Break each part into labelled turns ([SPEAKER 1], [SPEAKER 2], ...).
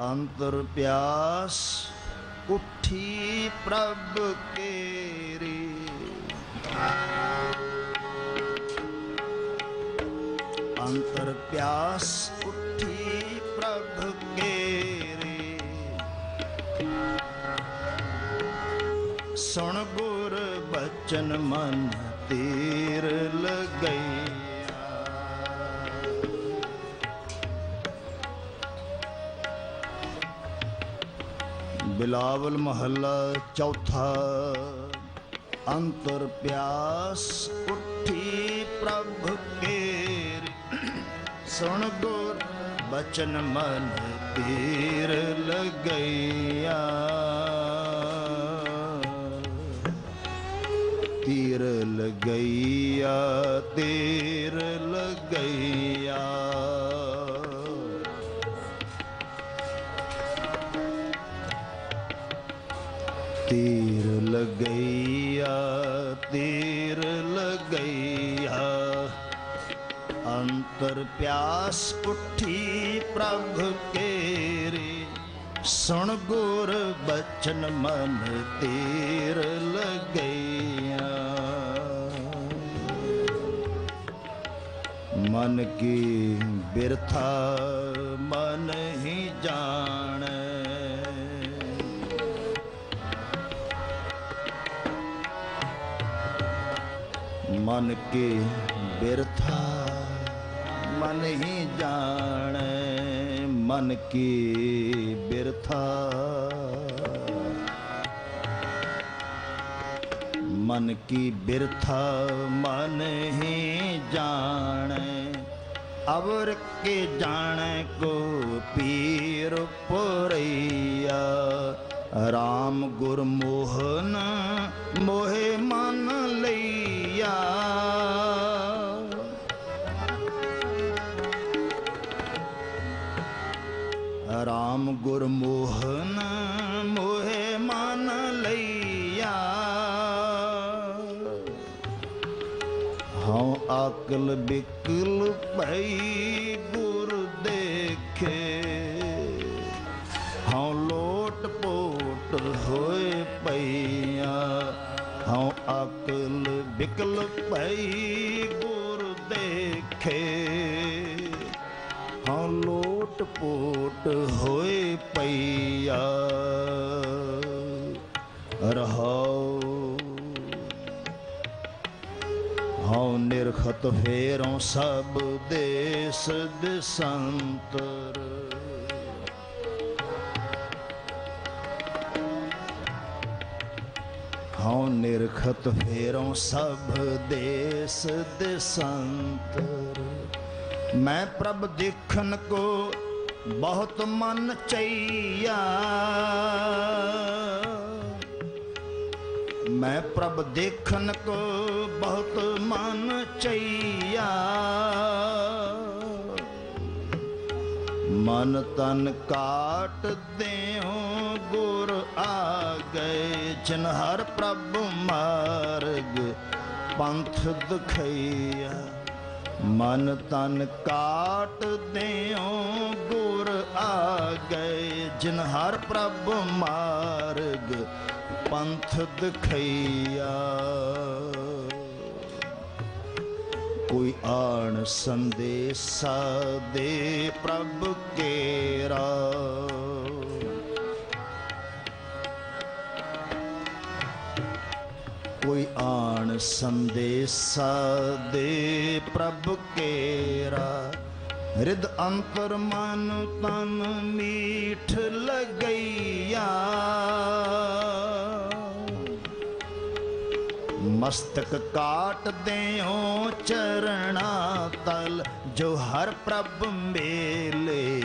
[SPEAKER 1] ਅੰਤਰ ਪਿਆਸ ਉੱਠੀ ਪ੍ਰਭ ਕੇਰੀ। ਅੰਤਰ ਪਿਆਸ ਉੱਠੀ ਪ੍ਰਭ ਕੇਰੀ। ਸੁਣ ਗੁਰ ਬਚਨ ਮਨ ਤੀਰ ਲਗਈਆ ਬਿਲਾਵਲ ਮਹੱਲਾ ਚੌਥਾ। ਅੰਤਰ ਪਿਆਸ ਉੱਠੀ ਪ੍ਰਭ ਕੇਰ। ਸੁਣ ਗੁਰ ਬਚਨ ਮਨ ਤੀਰ ਲਗਈਆ। ਤੀਰ ਲਗਈਆ ਤੀਰ ਲਗਈਆ। ਲਗਈਆ, ਤੀਰ ਲਗਈਆ। ਅੰਤਰ ਪਿਆਸ ਉੱਠੀ ਪ੍ਰਭ ਕੇਰੇ, ਸੁਣ ਗੁਰ ਬਚਨ ਮਨ ਤੀਰ ਲਗਈਆ। ਮਨ ਕੀ ਬਿਰਥਾ, ਮਨ ਹੀ ਜਾਣੈ। ਮਨ ਕੇ ਬਿਰਥਾ, ਮਨ ਹੀ ਜਾਣੈ ਮਨ ਕੀ ਬਿਰਥਾ। ਮਨ ਕੀ ਬਿਰਥਾ, ਮਨ ਹੀ ਜਾਣੈ, ਅਵਰ ਕੇ ਜਾਣੈ ਕੋ ਪੀਰ ਪੁਰਈਆ। ਰਾਮ ਗੁਰ ਮੋਹਨ ਮੋਹਿ RAM ਗੁਰ ਮੋਹਨ ਮੋਹਿ ਮਨ ਲਈਆ। ਹਉ ਆਕਲ ਬਿਕਲ ਭਈ ਗੁਰ ਦੇਖੇ। ਹਉ ਲੋਟ ਪੋਟ ਹੋਏ ਪਈਆ। ਹਉ ਆਕਲ ਬਿਕਲ ਭਈ ਗੁਰ ਦੇਖੇ। ਹਉ ਲੋਟ ਪੋਟ ਹੋਏ ਪਈਆ। ਰਹਾਉ। ਹਉ ਨਿਰਖਤ ਫੇਰੋਂ ਸਭ ਦੇਸ ਦਿਸੰਤਰ ਹਉ ਨਿਰਖਤ ਫੇਰੋਂ ਸਭ ਦੇਸ ਦਿਸੰਤਰ ਮੈਂ ਪ੍ਰਭ ਦੇਖਣ ਕੋ ਬਹੁਤ ਮਨ ਚਈਆ। ਮੈਂ ਪ੍ਰਭ ਦੇਖਣ ਕੋ ਬਹੁਤ ਮਨ ਚਈਆ। ਮਨ ਤਨ ਕਾਟ ਦੇਉ, ਗੁਰ ਆ ਗਏ, ਜਿਨ ਹਰ ਪ੍ਰਭ ਮਾਰਗ ਪੰਥ ਦਖਈਆ। ਮਨ ਤਨ ਕਾਟ ਦਿਓ, ਗੁਰ ਆ ਗਏ। ਜਿਨ ਹਰ ਪ੍ਰਭ ਮਾਰਗ ਪੰਥ ਦਖਈਆ। ਕੋਈ ਆਣ ਸੰਦੇਸਾ ਦੇ ਪ੍ਰਭ ਕੇਰਾ। ਕੋਈ ਆਣ ਸੰਦੇਸਾ ਦੇ ਪ੍ਰਭ ਕੇਰਾ। ਰਿਦ ਅੰਤਰ ਮਨ ਤਨ ਮੀਠ ਲਗਈਆ। ਮਸਤਕ ਕਾਟ ਦੇਉ ਚਰਣਾ ਤਲ, ਜੋ ਹਰ ਪ੍ਰਭ ਮੇਲੇ,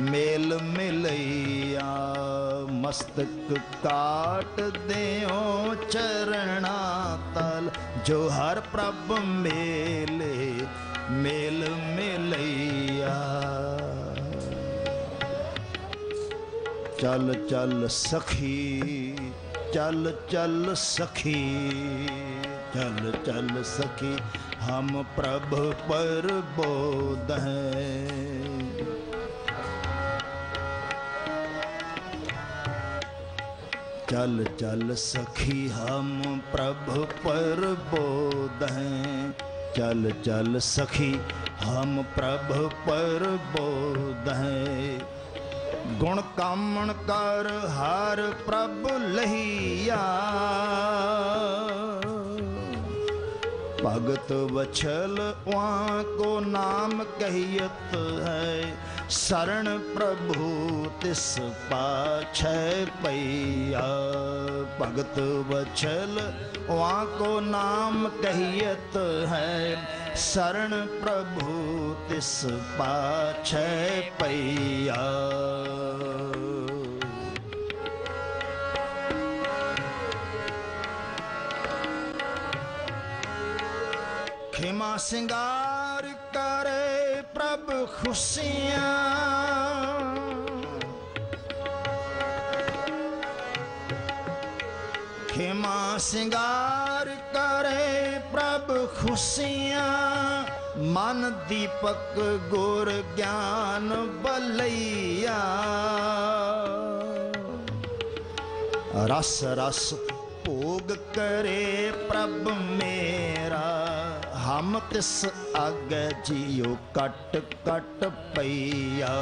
[SPEAKER 1] ਮੇਲ ਮਿਲਈਆ। ਮਸਤਕ ਕਾਟ ਦੇਉ ਚਰਣਾ ਤਲ ਜੋ ਹਰ ਪ੍ਰਭ ਮੇਲੇ ਮੇਲ ਮਿਲਈਆ ਚੱਲ ਚੱਲ ਸਖੀ ਚੱਲ ਚੱਲ ਸਖੀ ਚੱਲ ਚੱਲ ਸਖੀ ਹਮ ਪ੍ਰਭ ਪਰ ਬੋਧ ਹੈ चल चल सखी हम प्रभु पर बोध हैं चल चल सखी हम प्रभु पर बोध हैं गुण कामण कर हर प्रभु लहिया भगत बछल वहाँ को नाम कहियत है ਸਰਣ ਪ੍ਰਭੂ ਤਿਸ ਪਾਛੈ ਪਈਆ। ਭਗਤ ਵਛਲ ਵਾ ਕੋ ਨਾਮ ਕਹੀਤ ਹੈ। ਸਰਣ ਪ੍ਰਭੂ ਤਿਸ ਪਾਛੈ ਪਈਆ। ਖਿਮਾ ਸਿੰਗਾਰ ਕਰੇ ਪ੍ਰਭ ਖੁਸ਼ੀਆਂ। ਖਿਮਾ ਸਿੰਗਾਰ ਕਰੇ ਪ੍ਰਭ ਖੁਸ਼ੀਆਂ। ਮਨ ਦੀਪਕ ਗੁਰ ਗਿਆਨ ਬਲਈਆ ਰਸ ਰਸ ਭੋਗ ਕਰੇ ਪ੍ਰਭ ਮੇਰਾ। ਹਮ ਤਿਸ ਆਗੇ ਜੀਉ ਕਟ ਕਟ ਪਈਆ।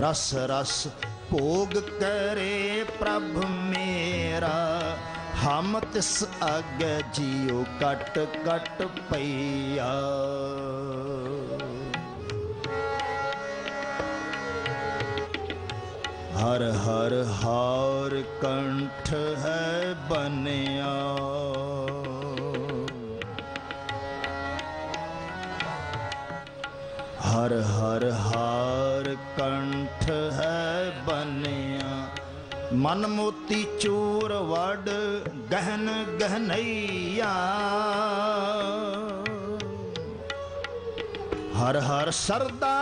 [SPEAKER 1] ਰਸ ਰਸ ਭੋਗ ਕਰੇ ਪ੍ਰਭ ਮੇਰਾ। ਹਮ ਤਿਸ ਆਗੇ ਜੀਉ ਕਟ ਕਟ ਪਈਆ। ਹਰ ਹਰ ਹਾਰ ਕੰਠ ਹੈ ਬਨਿਆ ਹਰ ਹਰ ਹਾਰ ਕੰਠ ਹੈ ਬਨਿਆ। ਮਨ ਮੋਤੀ ਚੂਰ ਵੜ ਗਹਿਨ ਗਹਨਈਆ। ਹਰ ਹਰ ਸਰਦਾ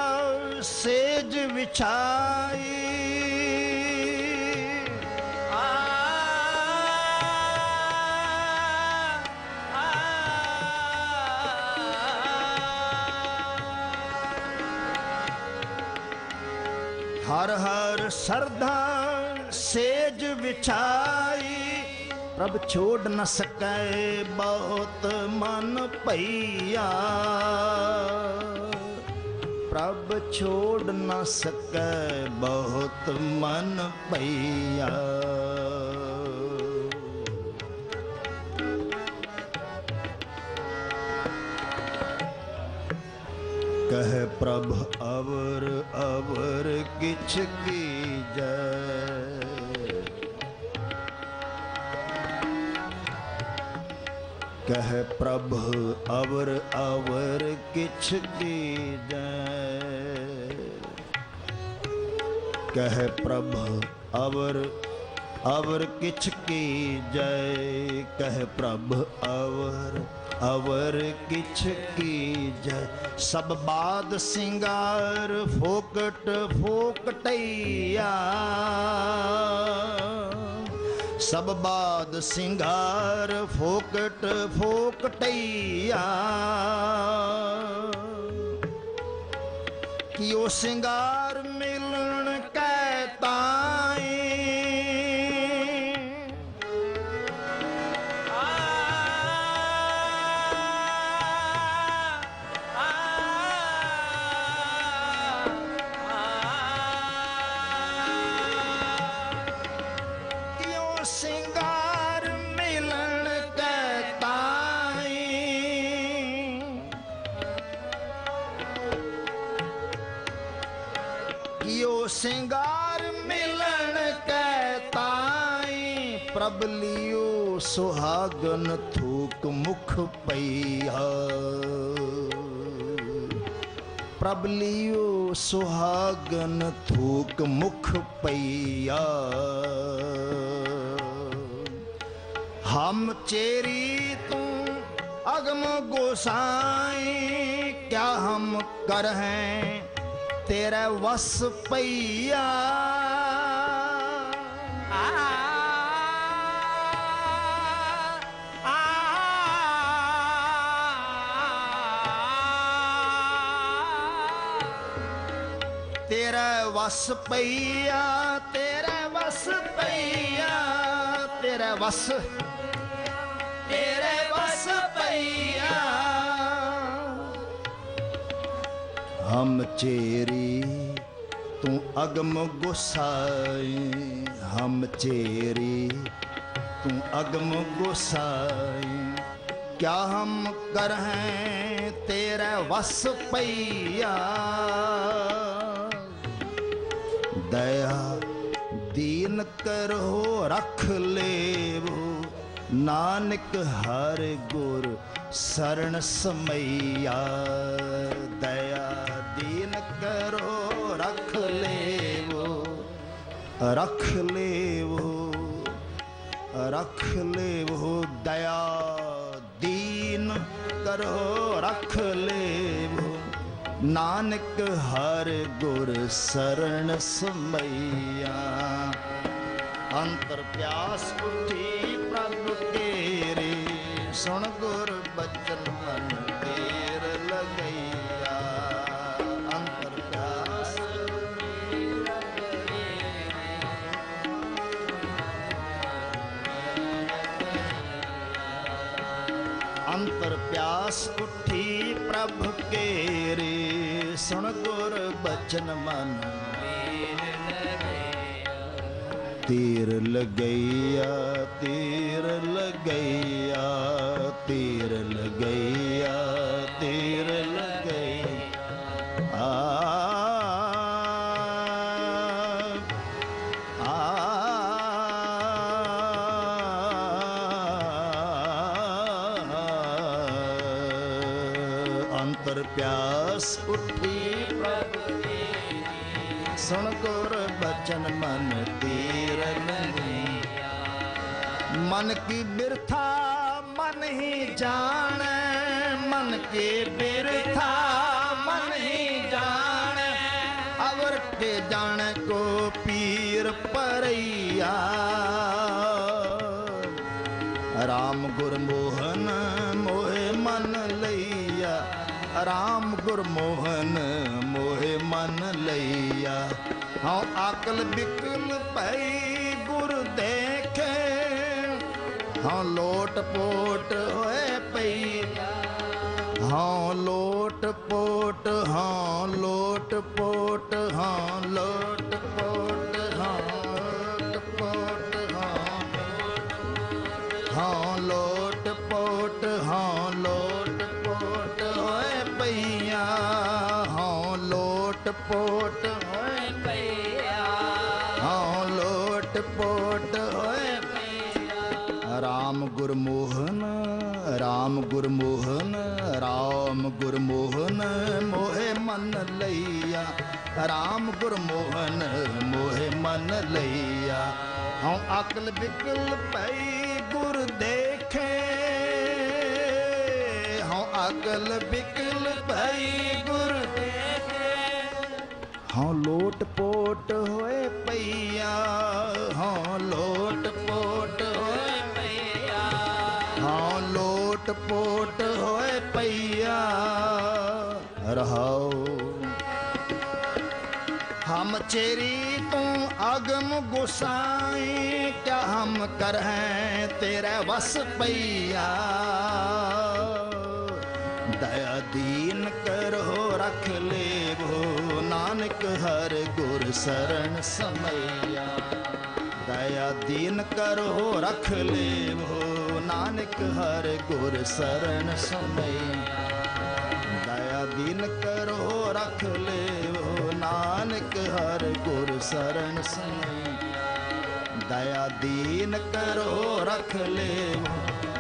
[SPEAKER 1] ਸੇਜ ਵਿਛਾਈ ਹਰ ਹਰ ਸ਼ਰਧਾ ਸੇਜ ਵਿਛਾਈ, ਪ੍ਰਭ ਛੋੜ ਨ ਸਕੈ ਬਹੁਤ ਮਨ ਭਈਆ। ਪ੍ਰਭ ਛੋੜ ਨ ਸਕੈ ਬਹੁਤ ਮਨ ਭਈਆ। ਕਹ ਪ੍ਰਭ ਅਵਰ ਅਵਰ ਕਿਛ ਕੀਜੈ ਕਹ ਪ੍ਰਭ ਅਵਰ ਅਵਰ ਕਿਛ ਕੀਜੈ ਕਹ ਪ੍ਰਭ ਅਵਰ ਅਵਰ ਕਿਛ ਕੀਜੈ ਕਹ ਪ੍ਰਭ ਅਵਰ ਅਵਰ ਕਿਛ ਕੀਜੈ ਸਭ ਬਾਦ ਸਿੰਗਾਰ ਫੋਕਟ ਫੋਕਟਈਆ ਸਭ ਬਾਦ ਸਿੰਗਾਰ ਫੋਕਟ ਫੋਕਟਈਆ ਉਹ ਸਿੰਗਾਰ ਮਿਲ ਕਿਉ ਸਿੰਗਾਰ ਮਿਲਣ ਕੈ ਤਾਈ ਪ੍ਰਭ ਲਿਓ ਸੁਹਾਗਨ ਥੂਕ ਮੁਖ ਪਈਆ ਪ੍ਰਭ ਲਿਓ ਸੁਹਾਗਨ ਥੂਕ ਮੁਖ ਪਈਆ ਹਮ ਚੇਰੀ ਤੂੰ ਅਗਮ ਗੋਸਾਈ ਕਿਆ ਹਮ ਕਰ ਹੈ ਤੇਰੇ ਵਸ ਪਈਆ ਤੇਰੇ ਵਸ ਪਈਆ ਤੇਰੇ ਵਸ ਪਈਆ ਤੇਰੇ ਵਸ ਤੇਰੇ ਵਸ ਪਈਆ ਹਮ ਚੇਰੀ, ਤੂੰ ਅਗਮ ਗੁਸਾਈ। ਹਮ ਚੇਰੀ, ਤੂੰ ਅਗਮ ਗੁਸਾਈ। ਕਿਆ ਹਮ ਕਰਹਿ ਤੇਰੇ ਵਸ ਪਈਆ। ਦਇਆ ਦੀਨ ਕਰੋ ਰਖ ਲੇਵੋ। ਨਾਨਕ ਹਰ ਗੁਰ ਸਰਣ ਸਮਈਆ। ਦਇਆ ਰੱਖ ਲੇਵੋ ਰੱਖ ਲੇਵੋ ਦਇਆ ਦੀਨ ਕਰੋ, ਰੱਖ ਲੇਵੋ। ਨਾਨਕ ਹਰ ਗੁਰ ਸਰਣ ਸਮਈਆ, ਅੰਤਰ ਪਿਆਸ ਉੱਠੀ ਪ੍ਰਭ ਤੇਰੇ। ਸੁਣ ਗੁਰ ਬਚਨ ਮਨ ਪ੍ਰਭ ਕੇਰੇ ਸੁਣ ਗੁਰ ਬਚਨ ਮਨ। ਤੀਰ ਲਗਈਆ ਤੀਰ ਲਗਈਆ। ਸੁਣ ਗੁਰ ਬਚਨ ਮਨ ਤੀਰ ਮਨ ਕੀ ਬਿਰਥਾ, ਮਨ ਹੀ ਜਾਣੈ। ਮਨ ਕੀ ਬਿਰਥਾ, ਮਨ ਹੀ ਜਾਣੈ। ਅਵਰ ਕੇ ਜਾਣੈ ਕੋ ਪੀਰ ਪਰਈਆ। ਰਾਮ ਗੁਰ ਰਾਮ ਗੁਰਮੋਹਨ ਮੋਹਿ ਮਨ ਲਈਆ। ਹਉ ਆਕਲ ਬਿਕਲ ਪਈ ਗੁਰ ਦੇਖੇ। ਹਉ ਲੋਟ ਪੋਟ ਹੋਏ ਪਈ ਹਾਂ ਲੋਟ ਪੋਟ ਹਾਂ ਲੋਟ ਪੋਟ ਹਾਂ ਲੋਟ ਪੋਟ। ਪੋਟ ਹੋਏ ਪਈਆ ਹਾਂ, ਲੋਟ ਪੋਟ ਹੋਏ ਪਈਆ ਰਾਮ ਗੁਰਮੋਹਨ ਰਾਮ ਗੁਰਮੋਹਨ ਰਾਮ ਗੁਰਮੋਹਨ, ਮੋਹੇ ਮਨ ਲਈਆ। ਰਾਮ ਗੁਰਮੋਹਨ, ਮੋਹੇ ਮਨ ਲਈਆ। ਹਉ ਅਕਲ ਬਿਕਲ ਪਈ ਹਾਂ ਲੋਟ ਪੋਟ ਹੋਏ ਪਈਆ। ਹਾਂ ਲੋਟ ਪੋਟ ਹੋਏ ਪਈਆ। ਹਉ ਲੋਟ ਪੋਟ ਹੋਏ ਪਈਆ। ਰਹਾਉ ਹਮ ਚੇਰੀ ਤੂੰ ਅਗਮ ਗੁਸਾਈ, ਕਿਆ ਹਮ ਕਰਹਿ ਤੇਰੇ ਵਸ ਪਈਆ। ਦਇਆ ਦੀਨ ਕਰੋ ਰਖ ਲੇ। ਨਾਨਕ ਹਰ ਗੁਰ ਸਰਣ ਸਮਈਆ। ਦਇਆ ਦੀਨ ਕਰੋ, ਰਖ ਹੋ। ਨਾਨਕ ਹਰ ਗੁਰ ਸ਼ਰਨ ਸਮਈਆ। ਦਇਆ ਦੀਨ ਕਰੋ, ਰਖ ਲੇਵੋ ਨਾਨਕ ਹਰ ਗੁਰ ਸ਼ਰਨ ਸਮਈਆ। ਦਇਆ ਦੀਨ ਕਰੋ, ਰਖ ਲੇਵੋ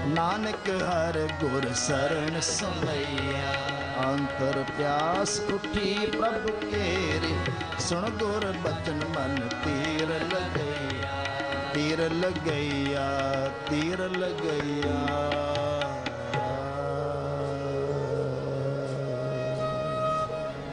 [SPEAKER 1] ਨਾਨਕ ਹਰ ਗੁਰ ਸ਼ਰਨ ਸਮਈਆ। ਅੰਤਰ ਪਿਆਸ ਉੱਠੀ ਪ੍ਰਭ ਕੇਰੇ ਸੁਣ ਗੁਰ ਬਚਨ ਮਨ ਤੀਰ ਲਗਈਆ ਤੀਰ ਲਗਈਆ ਤੀਰ ਲਗਈਆ।